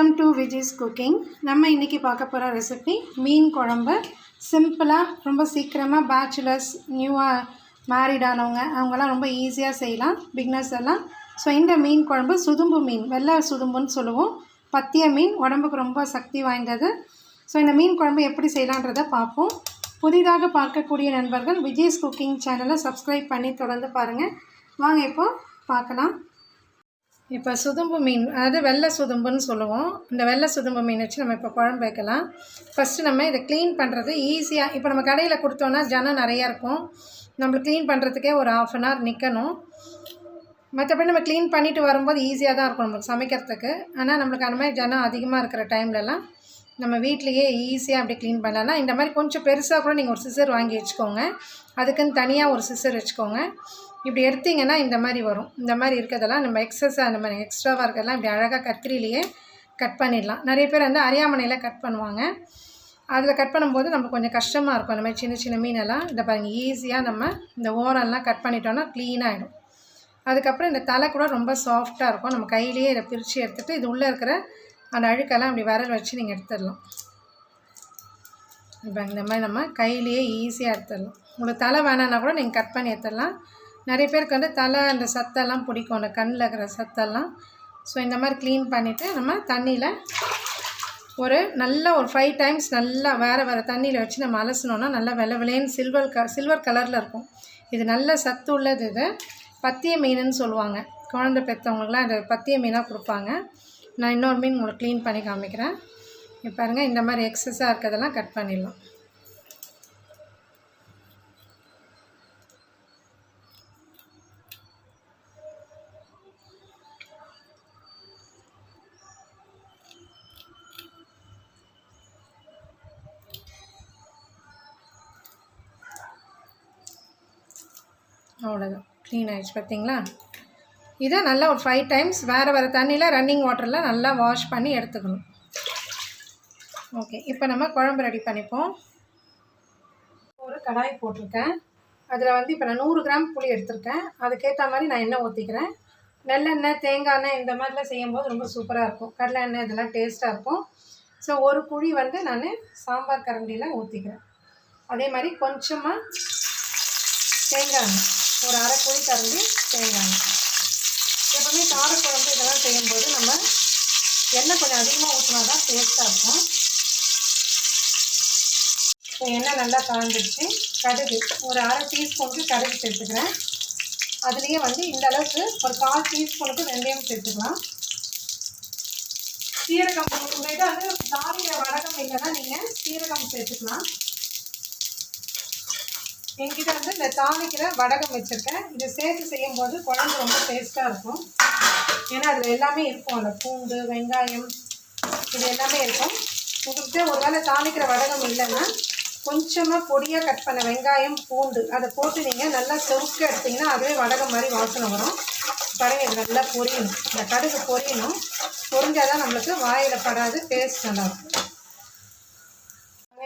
Welcome to Viji's cooking நம்ம இன்றைக்கி பார்க்க போகிற ரெசிபி மீன் குழம்பு. சிம்பிளாக ரொம்ப சீக்கிரமாக பேச்சுலர்ஸ் நியூவாக மேரிட் ஆனவங்க ரொம்ப ஈஸியாக செய்யலாம் பிக்னஸ் எல்லாம். ஸோ இந்த மீன் குழம்பு சுதும்பு மீன் வெள்ளை சுதும்புன்னு சொல்லுவோம். பத்திய மீன் உடம்புக்கு ரொம்ப சக்தி வாய்ந்தது. ஸோ இந்த மீன் குழம்பு எப்படி செய்யலான்றதை பார்ப்போம். புதிதாக பார்க்கக்கூடிய நண்பர்கள் விஜய்ஸ் குக்கிங் சேனலை சப்ஸ்கிரைப் பண்ணி தொடர்ந்து பாருங்கள் வாங்க இப்போ பார்க்கலாம். இப்போ சுதும்பு மீன் அதாவது வெள்ளை சுதும்புன்னு சொல்லுவோம். இந்த வெள்ளை சுதும்பு மீன் வச்சு நம்ம இப்போ குழம்பு வைக்கலாம். ஃபஸ்ட்டு நம்ம இதை க்ளீன் பண்ணுறது ஈஸியாக இப்போ நம்ம கடையில் கொடுத்தோன்னா ஜனம் நிறையா இருக்கும். நம்மளுக்கு க்ளீன் பண்ணுறதுக்கே ஒரு ஆஃப் அன் ஹவர் நிற்கணும் மற்றபடி நம்ம க்ளீன் பண்ணிட்டு வரும்போது ஈஸியாக தான் இருக்கும் நம்மளுக்கு சமைக்கிறதுக்கு. ஆனால் நம்மளுக்கு அந்த மாதிரி ஜனம் அதிகமாக இருக்கிற டைம்லலாம் நம்ம வீட்லேயே ஈஸியாக அப்படி க்ளீன் பண்ணலாம். இந்த மாதிரி கொஞ்சம் பெருசாக கூட நீங்கள் ஒரு சிசர் வாங்கி வச்சுக்கோங்க. அதுக்குன்னு தனியாக ஒரு சிசர் வச்சுக்கோங்க. இப்படி எடுத்தீங்கன்னா இந்த மாதிரி வரும். இந்த மாதிரி இருக்கிறதெல்லாம் நம்ம எக்ஸஸாக அந்த மாதிரி எக்ஸ்ட்ராவாக இருக்கிறதெல்லாம் இப்படி அழகாக கத்திரிலேயே கட் பண்ணிடலாம். நிறைய பேர் வந்து அரியாமனையில் கட் பண்ணுவாங்க. அதில் கட் பண்ணும்போது நமக்கு கொஞ்சம் கஷ்டமாக இருக்கும். அந்த மாதிரி சின்ன சின்ன மீனெல்லாம் இந்த பாருங்கள் ஈஸியாக நம்ம இந்த ஓரெல்லாம் கட் பண்ணிட்டோன்னா க்ளீனாகிடும் அதுக்கப்புறம் இந்த தலை கூட ரொம்ப சாஃப்டாக இருக்கும். நம்ம கையிலேயே இதை பிரித்து எடுத்துகிட்டு இது உள்ளே இருக்கிற அந்த அழுக்கெல்லாம் அப்படி விரல் வச்சு நீங்கள் எடுத்துடலாம். இப்போ இந்த மாதிரி நம்ம கையிலேயே ஈஸியாக எடுத்துடலாம். உங்களுக்கு தலை வேணான்னா கூட நீங்கள் கட் பண்ணி எடுத்துடலாம். நிறைய பேருக்கு வந்து தலை அந்த சத்தெல்லாம் பிடிக்கும் அந்த கண்ணில் இருக்கிற சத்தெல்லாம். ஸோ இந்த மாதிரி க்ளீன் பண்ணிவிட்டு நம்ம தண்ணியில் ஒரு நல்ல ஒரு ஃபைவ் டைம்ஸ் நல்லா வேறு வேறு தண்ணியில் வச்சு நம்ம அலசினோன்னா நல்லா வெள்ளை வெள்ளையன்னு சில்வர் க சில்வர் கலரில் இருக்கும். இது நல்ல சத்து உள்ளது இது. பத்திய மீனுன்னு சொல்லுவாங்க. குழந்தை பெற்றவங்களுக்குலாம் இந்த பத்திய மீனாக கொடுப்பாங்க. நான் இன்னொரு மீன் உங்களுக்கு க்ளீன் பண்ணி காமிக்கிறேன். இப்போ பாருங்கள் இந்த மாதிரி எக்ஸஸாக இருக்கிறதெல்லாம் கட் பண்ணிடலாம். அவ்வளோதான் க்ளீன் ஆகிடுச்சு பார்த்தீங்களா இதை நல்லா ஒரு ஃபைவ் டைம்ஸ் வேறு வேறு தண்ணியில் ரன்னிங் வாட்டரில் நல்லா வாஷ் பண்ணி எடுத்துக்கணும். ஓகே இப்போ நம்ம குழம்பு ரெடி பண்ணிப்போம். ஒரு கடாய் போட்டிருக்கேன். அதில் வந்து இப்போ நான் நூறு கிராம் புளி எடுத்திருக்கேன். அதுக்கேற்ற மாதிரி நான் எண்ணெய் ஊற்றிக்கிறேன் நெல்லெண்ணெய் தேங்காய் எண்ணெய் இந்த மாதிரிலாம் செய்யும்போது ரொம்ப சூப்பராக இருக்கும். கடலை எண்ணெய் இதெல்லாம் டேஸ்ட்டாக இருக்கும். ஸோ ஒரு குழி வந்து நான் சாம்பார் கரண்டியில் ஊற்றிக்கிறேன் அதே மாதிரி கொஞ்சமாக தேங்காய் எண்ணெய். ஒரு அரை குழி கரண்டி தேங்காய். எண்ணெய் எப்பவுமே காரக்குழம்பு இதெல்லாம் செய்யும்போது நம்ம எண்ணெய் கொஞ்சம் அதிகமாக ஊற்றினா தான் டேஸ்ட்டாக இருக்கும். இப்போ எண்ணெய் நல்லா கலந்துடுச்சு கடுகு ஒரு அரை டீஸ்பூனுக்கு கடுகு சேர்த்துக்கிறேன். அதுலேயே வந்து இந்த அளவுக்கு ஒரு கால் டீஸ்பூனுக்கு வெந்தயம் சேர்த்துக்கலாம். சீரகம் உங்கள்கிட்ட வந்து தாரிய வடகம் இல்லைன்னா நீங்கள் சீரகம் சேர்த்துக்கலாம். என்கிட்ட வந்து இந்த தாளிக்கிற வடகம் வச்சுருக்கேன். இதை சேர்த்து செய்யும்போது குழம்பு ரொம்ப டேஸ்ட்டாக இருக்கும். ஏன்னா அதில் எல்லாமே இருக்கும். அந்த பூண்டு வெங்காயம் இது எல்லாமே இருக்கும். உங்கள்கிட்ட ஒரு வேளை தாளிக்கிற வடகம் இல்லைன்னா கொஞ்சமாக பொடியாக கட் பண்ண வெங்காயம் பூண்டு அதை போட்டு நீங்கள் நல்லா செவுக்க எடுத்திங்கன்னா அதுவே வடகம் மாதிரி வாசனை வரும். பாருங்கள் நல்லா பொரியணும். இந்த கடுகு பொரியணும். பொரிஞ்சால் தான் நம்மளுக்கு வாயில் படாது டேஸ்ட் நல்லாயிருக்கும்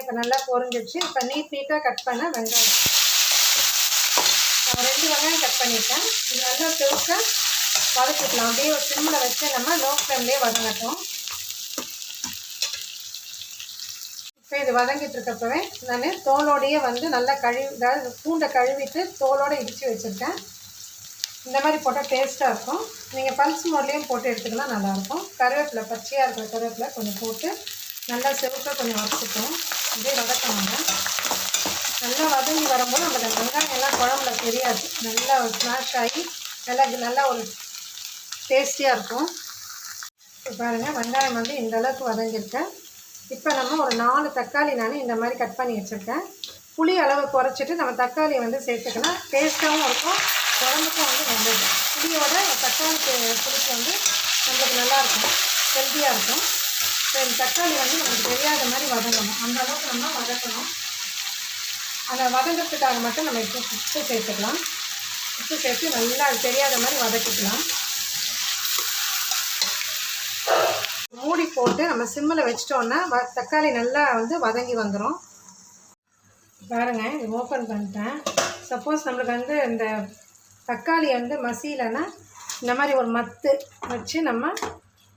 இப்போ நல்லா பொரிஞ்சிடுச்சு. இப்போ நீட் நீட்டாக கட் பண்ண வெங்காயம். ரெண்டு வெங்காயம் கட் பண்ணியிருக்கேன் இது நல்லா செவுக்க வதக்கிக்கலாம். அப்படியே ஒரு சிம்மில் வச்சு நம்ம லோ ஃப்ளேம்லேயே வதங்கட்டும். இப்போ இது வதங்கிட்டு இருக்கப்பவே நான் தோலோடையே வந்து நல்லா கழுவி அதாவது பூண்டை கழுவிட்டு தோலோடு இடித்து வச்சுருக்கேன். இந்த மாதிரி போட்டால் டேஸ்ட்டாக இருக்கும். நீங்கள் பல்ஸ் மோட்லேயும் போட்டு எடுத்துக்கலாம் நல்லாயிருக்கும். கருவேப்பிலை பச்சையாக இருக்கிற கருவேப்பிலை கொஞ்சம் போட்டு நல்லா செவுக்க கொஞ்சம் வதக்கிட்டோம் அப்படியே வதக்கணுங்க. நல்லா வதங்கி வரும்போது நம்ம அந்த வெங்காயம் எல்லாம் குழம்புல தெரியாது. நல்லா ஒரு ஸ்மாஷ் ஆகி நல்லா நல்லா ஒரு டேஸ்டியாக இருக்கும். இப்போ பாருங்கள் வெங்காயம் வந்து இந்த அளவுக்கு வதங்கியிருக்கேன். இப்போ நம்ம ஒரு நாலு தக்காளி நான் இந்த மாதிரி கட் பண்ணி வச்சுருக்கேன். புளி அளவு குறைச்சிட்டு நம்ம தக்காளியை வந்து சேர்த்துக்கலாம் டேஸ்ட்டாகவும் இருக்கும் குழம்புக்கும் வந்து நல்லது. புளியோட தக்காளிக்கு புளிக்கு வந்து நம்மளுக்கு நல்லாயிருக்கும் ஹெல்த்தியாக இருக்கும். தக்காளி வந்து நமக்கு தெரியாத மாதிரி வதங்கணும். அந்த அளவுக்கு நம்ம வதக்கணும். அதை வதங்கிறதுக்காக மட்டும் நம்ம இப்போ உப்பு சேர்த்துக்கலாம். உப்பு சேர்த்து நல்லா அது தெரியாத மாதிரி வதக்கிக்கலாம். மூடி போட்டு நம்ம சிம்மில் வச்சிட்டோன்னா வ தக்காளி நல்லா வந்து வதங்கி வந்துடும் பாருங்கள் இது ஓப்பன் பண்ணிட்டேன். சப்போஸ் நம்மளுக்கு வந்து இந்த தக்காளி வந்து மசியலைன்னா இந்த மாதிரி ஒரு மத்து வச்சு நம்ம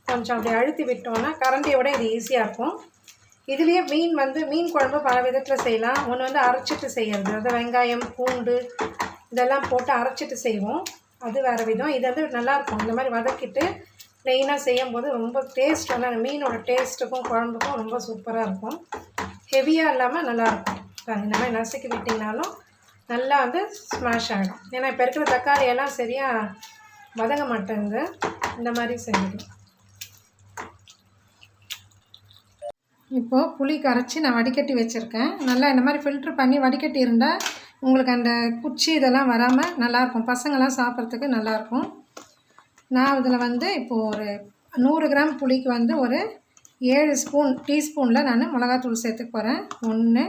கொஞ்சம் அப்படி அழுத்தி விட்டோன்னா கரண்டியோட இது ஈஸியாக இருக்கும். இதுலேயே மீன் வந்து மீன் குழம்பு பல விதத்தில் செய்யலாம். ஒன்று வந்து அரைச்சிட்டு செய்கிறது அதாவது வெங்காயம் பூண்டு இதெல்லாம் போட்டு அரைச்சிட்டு செய்வோம். அது வேறு விதம். இது வந்து நல்லாயிருக்கும் இந்த மாதிரி வதக்கிட்டு ப்ளெயினாக செய்யும்போது ரொம்ப டேஸ்ட் நல்லா மீனோட டேஸ்ட்டுக்கும் குழம்புக்கும் ரொம்ப சூப்பராக இருக்கும். ஹெவியாக இல்லாமல் நல்லாயிருக்கும் பாருங்க, இந்த மாதிரி நசுக்கி விட்டிங்கனாலும் நல்லா வந்து ஸ்மாஷ் ஆகிடும் ஏன்னா இப்போ இருக்கிற தக்காளி எல்லாம் சரியாக வதங்க மாட்டேங்குது. இந்த மாதிரி செய்யணும். இப்போது புளி கரைச்சி நான் வடிகட்டி வச்சுருக்கேன். நல்லா இந்த மாதிரி ஃபில்ட்ரு பண்ணி வடிகட்டி இருந்தால் உங்களுக்கு அந்த குச்சி இதெல்லாம் வராமல் நல்லாயிருக்கும். பசங்களாம் சாப்பிட்றதுக்கு நல்லாயிருக்கும். நான் இதில் வந்து இப்போது ஒரு நூறு கிராம் புளிக்கு வந்து ஒரு ஏழு ஸ்பூன் டீஸ்பூனில் நான் மிளகாத்தூள் சேர்த்துக்க போகிறேன் ஒன்று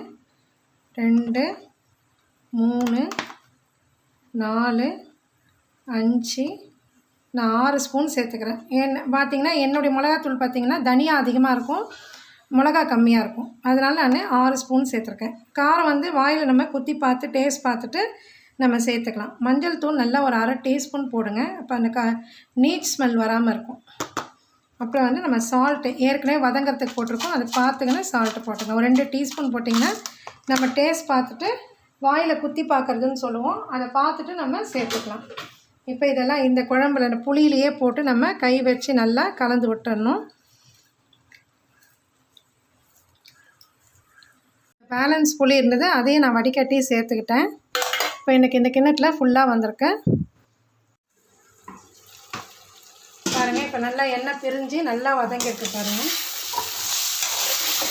ரெண்டு மூணு நாலு அஞ்சு நான் ஆறு ஸ்பூன் சேர்த்துக்கிறேன். என்ன பார்த்திங்கன்னா என்னுடைய மிளகாத்தூள் பார்த்திங்கன்னா தனியாக அதிகமாக இருக்கும். மிளகா கம்மியாக இருக்கும். அதனால் நான் ஆறு ஸ்பூன் சேர்த்துருக்கேன். காரம் வந்து வாயில் நம்ம குத்தி பார்த்து டேஸ்ட் பார்த்துட்டு நம்ம சேர்த்துக்கலாம். மஞ்சள் தூள் நல்லா ஒரு அரை டீஸ்பூன் போடுங்க. அப்போ அந்த க நீட் ஸ்மெல் வராமல் இருக்கும். அப்புறம் வந்து நம்ம சால்ட்டு ஏற்கனவே வதங்கிறதுக்கு போட்டிருக்கோம். அதை பார்த்துக்கினா சால்ட்டு போட்டுங்க. ஒரு ரெண்டு டீஸ்பூன் போட்டிங்கன்னா நம்ம டேஸ்ட் பார்த்துட்டு வாயில் குத்தி பார்க்குறதுன்னு சொல்லுவோம். அதை பார்த்துட்டு நம்ம சேர்த்துக்கலாம். இப்போ இதெல்லாம் இந்த குழம்புல புளியிலையே போட்டு நம்ம கை வச்சு நல்லா கலந்து விட்டுறணும். பேலன்ஸ் புளி இருந்தது அதையும் நான் வடிகட்டி சேர்த்துக்கிட்டேன். இப்போ எனக்கு இந்த கிணத்துல ஃபுல்லாக வந்திருக்கேன் பாருங்கள் இப்போ நல்லா எண்ணெய் பிரிஞ்சு நல்லா வதங்கிட்டு பாருங்கள்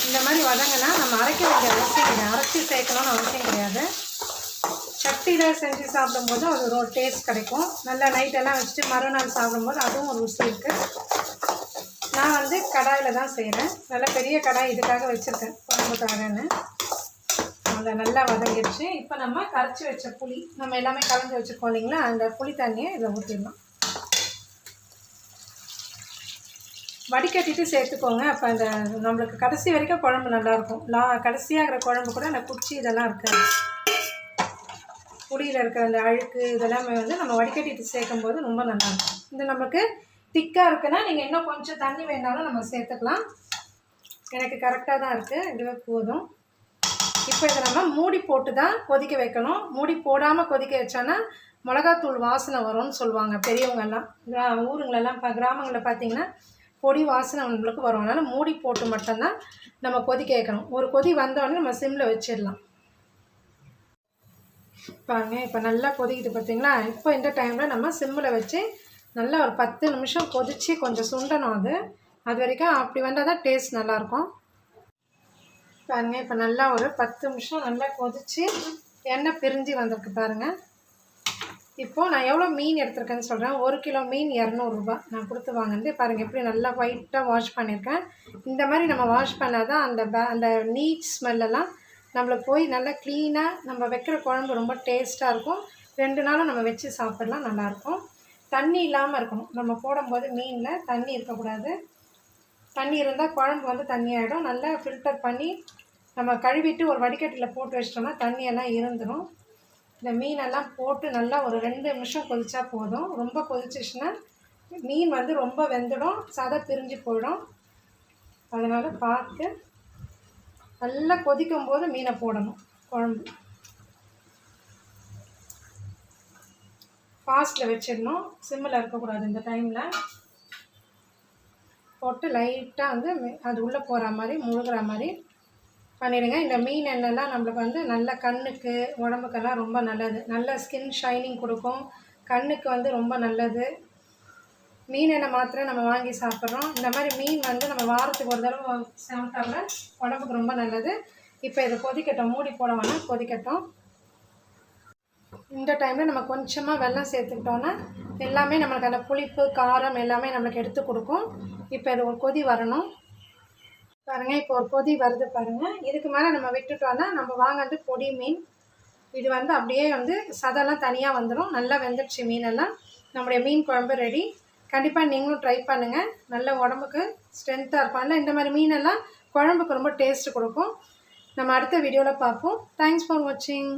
இந்த மாதிரி வதங்கினா நம்ம அரைக்க வேண்டிய அவசியம் கிடையாது. அரைச்சி சேர்க்கணும்னு அவசியம் கிடையாது. சட்டியில் செஞ்சு சாப்பிடும்போது அது ஒரு டேஸ்ட் கிடைக்கும். நல்லா நைட்டெல்லாம் வச்சுட்டு மறுநாள் சாப்பிடும்போது அதுவும் ஒரு ருசி இருக்குது நான் வந்து கடாயில் தான் செய்கிறேன் நல்ல பெரிய கடாய் இதுக்காக வச்சுருக்கேன். குழம்புக்காகன்னு. அதை நல்லா வதங்கிடுச்சு. இப்போ நம்ம கரைச்சி வச்ச புளி நம்ம எல்லாமே கலந்து வச்சுருக்கோம் இல்லைங்களா? அந்த புளி தண்ணியை இதில் ஊற்றிடலாம் வடிகட்டிட்டு சேர்த்துக்கோங்க. அப்போ அந்த நம்மளுக்கு கடைசி வரைக்கும் குழம்பு நல்லாயிருக்கும். லா கடைசியாகிற குழம்பு கூட அந்த குச்சி இதெல்லாம் இருக்காது. புளியில் இருக்கிற அந்த அழுக்கு இதெல்லாமே வந்து நம்ம வடிகட்டிட்டு சேர்க்கும்போது ரொம்ப நல்லாயிருக்கும். இது நமக்கு திக்காக இருக்குன்னா நீங்கள் இன்னும் கொஞ்சம் தண்ணி வேணாலும் நம்ம சேர்த்துக்கலாம். எனக்கு கரெக்டாக தான் இருக்குது இதுவே போதும். இப்போ இதை நம்ம மூடி போட்டு தான் கொதிக்க வைக்கணும். மூடி போடாமல் கொதிக்க வச்சோன்னா மிளகாத்தூள் வாசனை வரும்னு சொல்லுவாங்க பெரியவங்கெல்லாம். கிரா ஊருங்களெல்லாம் இப்போ கிராமங்களில் பார்த்தீங்கன்னா பொடி வாசனை உங்களுக்கு வரும். அதனால் மூடி போட்டு மட்டும்தான் நம்ம கொதிக்க வைக்கணும். ஒரு கொதி வந்தோடனே நம்ம சிம்மில் வச்சிடலாம். பாருங்க இப்போ நல்லா கொதிக்குது பார்த்தீங்களா? இப்போ இந்த டைமில் நம்ம சிம்மில் வச்சு நல்லா ஒரு பத்து நிமிஷம் கொதித்து கொஞ்சம் சுண்டணும் அது. அது வரைக்கும் அப்படி வந்தால் தான் டேஸ்ட் நல்லாயிருக்கும் பாருங்க இப்போ நல்லா ஒரு பத்து நிமிஷம் நல்லா கொதித்து எண்ணெய் பிரிஞ்சு வந்திருக்கு பாருங்கள் இப்போது நான் எவ்வளோ மீன் எடுத்திருக்கேன்னு சொல்கிறேன் ஒரு கிலோ மீன் இரநூறுபா நான் கொடுத்து வாங்கினது. பாருங்கள் எப்படி நல்லா ஒயிட்டாக வாஷ் பண்ணியிருக்கேன். இந்த மாதிரி நம்ம வாஷ் பண்ணால் தான் அந்த பே அந்த நீட் ஸ்மெல்லெல்லாம் நம்மளுக்கு போய் நல்லா க்ளீனாக நம்ம வைக்கிற குழம்பு ரொம்ப டேஸ்ட்டாக இருக்கும். ரெண்டு நாளும் நம்ம வச்சு சாப்பிட்லாம் நல்லாயிருக்கும் தண்ணி இல்லாமல் இருக்கணும். நம்ம போடும்போது மீனில் தண்ணி இருக்கக்கூடாது. தண்ணி இருந்தால் குழம்பு வந்து தண்ணியாகிடும் நல்லா ஃபில்டர் பண்ணி நம்ம கழுவிட்டு ஒரு வடிகட்டியில் போட்டு வச்சிட்டோம்னா தண்ணியெல்லாம் இருந்துடும் இந்த மீனெல்லாம் போட்டு நல்லா ஒரு ரெண்டு நிமிஷம் கொதிச்சா போதும். ரொம்ப கொதிச்சிச்சுன்னா மீன் வந்து ரொம்ப வெந்துடும். சதை பிரிஞ்சு போயிடும். அதனால் பார்த்து நல்லா கொதிக்கும் போது மீனை போடணும். குழம்பு. ஃபாஸ்ட்டில் வச்சிடணும். சிம்மில் இருக்கக்கூடாது இந்த டைமில் போட்டு லைட்டாக வந்து அது உள்ளே போகிற மாதிரி முழுகிற மாதிரி பண்ணிடுங்க. இந்த மீன் எண்ணெய்லாம் நம்மளுக்கு வந்து நல்ல கண்ணுக்கு உடம்புக்கெல்லாம் ரொம்ப நல்லது. நல்ல ஸ்கின் ஷைனிங் கொடுக்கும். கண்ணுக்கு வந்து ரொம்ப நல்லது. மீன் எண்ணெய் மாத்திரம் நம்ம வாங்கி சாப்பிட்றோம். இந்த மாதிரி மீன் வந்து நம்ம வாரத்துக்கு ஒரு தடவை சாப்பிட்டோம்னா உடம்புக்கு ரொம்ப நல்லது. இப்போ இதை கொதிக்கட்டும். மூடி போட வேணால் கொதிக்கட்டும். இந்த டைமில் நம்ம கொஞ்சமாக வெள்ளம் சேர்த்துக்கிட்டோன்னா எல்லாமே நம்மளுக்கு அந்த புளிப்பு காரம் எல்லாமே நம்மளுக்கு எடுத்து கொடுக்கும். இப்போ இது ஒரு கொதி வரணும். பாருங்கள் இப்போ ஒரு கொதி வருது பாருங்கள் இதுக்கு மேலே நம்ம விட்டுட்டோன்னா நம்ம வாங்கிறது பொடி மீன். இது வந்து அப்படியே வந்து சதெல்லாம் தனியாக வந்துடும் நல்லா வெந்துடுச்சு மீனெல்லாம். நம்முடைய மீன் குழம்பு ரெடி கண்டிப்பாக நீங்களும் ட்ரை பண்ணுங்கள் நல்ல உடம்புக்கு ஸ்ட்ரென்த்தாக இருக்கும். அதில் இந்த மாதிரி மீனெல்லாம் குழம்புக்கு ரொம்ப டேஸ்ட் கொடுக்கும். நம்ம அடுத்த வீடியோவில் பார்ப்போம். தேங்க்ஸ் ஃபார் வாட்சிங்